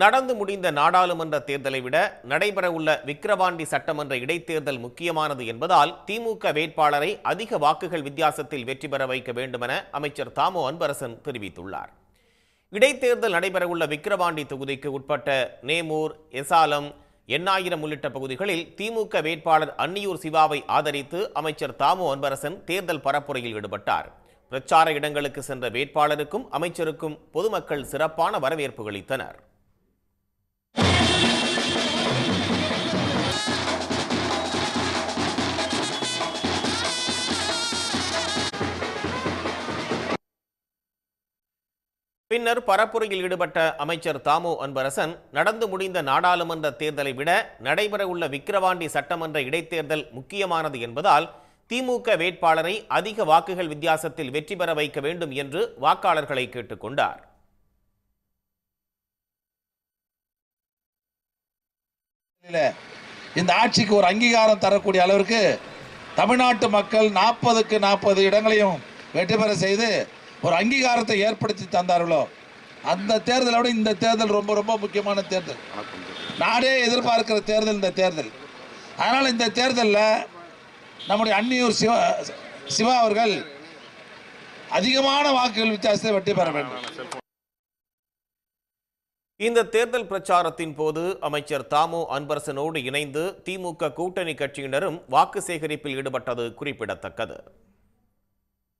நடந்து முடிந்த நாடாளுமன்ற தேர்தலை விட நடைபெறவுள்ள விக்கிரவாண்டி சட்டமன்ற இடைத்தேர்தல் முக்கியமானது என்பதால் திமுக வேட்பாளரை அதிக வாக்குகள் வித்தியாசத்தில் வெற்றி பெற வைக்க வேண்டுமென அமைச்சர் தாமோ அன்பரசன் தெரிவித்துள்ளார். இடைத்தேர்தல் நடைபெறவுள்ள விக்கிரவாண்டி தொகுதிக்கு உட்பட்ட நேமூர் எசாலம் எண்ணாயிரம் உள்ளிட்ட பகுதிகளில் திமுக வேட்பாளர் அன்னியூர் சிவாவை ஆதரித்து அமைச்சர் தாமோ அன்பரசன் தேர்தல் பரப்புரையில் ஈடுபட்டார். பிரச்சார இடங்களுக்கு சென்ற வேட்பாளருக்கும் அமைச்சருக்கும் பொதுமக்கள் சிறப்பான வரவேற்பு அளித்தனர். பின்னர் பரப்புரையில் ஈடுபட்ட அமைச்சர் தாமோ அன்பரசன் நடந்து முடிந்த நாடாளுமன்ற தேர்தலை விட நடைபெறவுள்ள விக்கிரவாண்டி சட்டமன்ற இடைத்தேர்தல் முக்கியமானது என்பதால் திமுக வேட்பாளரை அதிக வாக்குகள் வித்தியாசத்தில் வெற்றி பெற வைக்க வேண்டும் என்று வாக்காளர்களை கேட்டுக்கொண்டார் இந்த ஆட்சிக்கு ஒரு அங்கீகாரம் தரக்கூடிய அளவிற்கு தமிழ்நாட்டு மக்கள் நாற்பதுக்கு நாற்பது இடங்களையும் வெற்றி பெற செய்து ஒரு அங்கீகாரத்தை ஏற்படுத்தி தந்தார்களோ? அந்த தேர்தலை விட இந்த தேர்தல் ரொம்ப ரொம்ப முக்கியமான தேர்தல். நாடே எதிர்பார்க்கிற தேர்தல் இந்த தேர்தல். அதனால் இந்த தேர்தலில் நம்முடைய அன்னியூர் சிவா சிவா அவர்கள் அதிகமான வாக்குகள் வித்தியாசத்தை வெற்றி பெற வேண்டும். இந்த தேர்தல் பிரச்சாரத்தின் போது அமைச்சர் தாமு அன்பரசனோடு இணைந்து திமுக கூட்டணி கட்சியினரும் வாக்கு சேகரிப்பில் ஈடுபட்டது குறிப்பிடத்தக்கது.